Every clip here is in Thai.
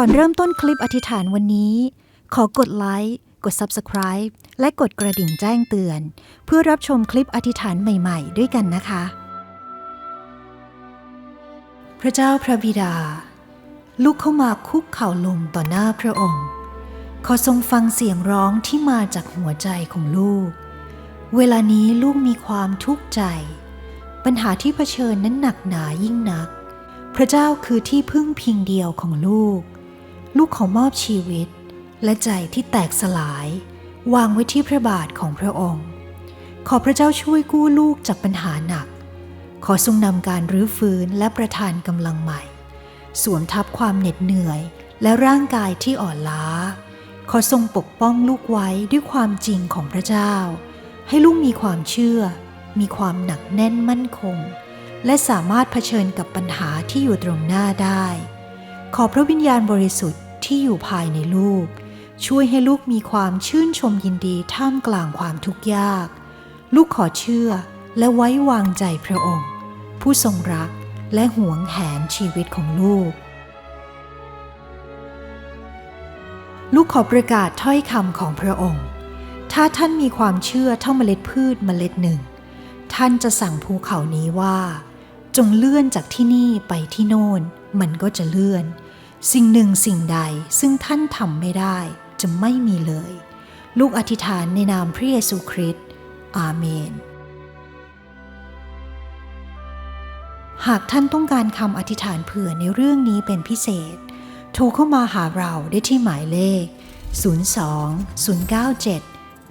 ก่อนเริ่มต้นคลิปอธิษฐานวันนี้ ขอกดไลค์กด Subscribe และกดกระดิ่งแจ้งเตือน เพื่อรับชมคลิปอธิษฐานใหม่ๆ ด้วยกันนะคะ พระเจ้าพระบิดา ลุกเข้ามาคุกเข่าลงต่อหน้าพระองค์ ขอทรงฟังเสียงร้องที่มาจากหัวใจของลูก เวลานี้ลูกมีความทุกข์ใจ ปัญหาที่เผชิญนั้นหนักหนายิ่งนัก พระเจ้าคือที่พึ่งพิงเดียวของลูก ลูกขอมอบชีวิต และใจที่แตกสลาย วางไว้ที่พระบาทของพระองค์ ขอพระเจ้าช่วยกู้ลูกจากปัญหาหนัก ขอทรงนำการรื้อฟื้นและประทานกำลังใหม่ สวมทับความเหน็ดเหนื่อยและร่างกายที่อ่อนล้า ขอทรงปกป้องลูกไว้ด้วยความจริงของพระเจ้า ให้ลูกมีความเชื่อ มีความหนักแน่นมั่นคง และสามารถเผชิญกับปัญหาที่อยู่ตรงหน้าได้ ขอพระวิญญาณบริสุทธิ์ที่อยู่ภายในลูก ช่วยให้ลูกมีความชื่นชมยินดีท่ามกลางความทุกข์ยาก ลูกขอเชื่อและไว้วางใจพระองค์ ผู้ทรงรักและหวงแหนชีวิตของลูก ลูกขอประกาศถ้อยคำของพระองค์ ถ้าท่านมีความเชื่อเท่าเมล็ดพืชเมล็ดหนึ่ง ท่านจะสั่งภูเขานี้ว่า จงเลื่อนจากที่นี่ไปที่โน่น มันก็จะเลื่อน สิ่งหนึ่งสิ่งใดซึ่งท่านทำไม่ได้จะไม่มีเลย ลูกอธิษฐานในนามพระเยซูคริสต์อาเมน หากท่านต้องการคำอธิษฐานเผื่อในเรื่องนี้เป็นพิเศษ โทรเข้ามาหาเราได้ที่หมายเลข 02 097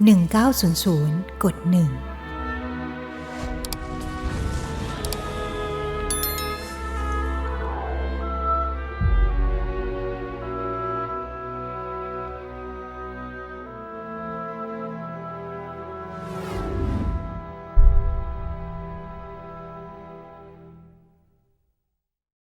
1900 กด 1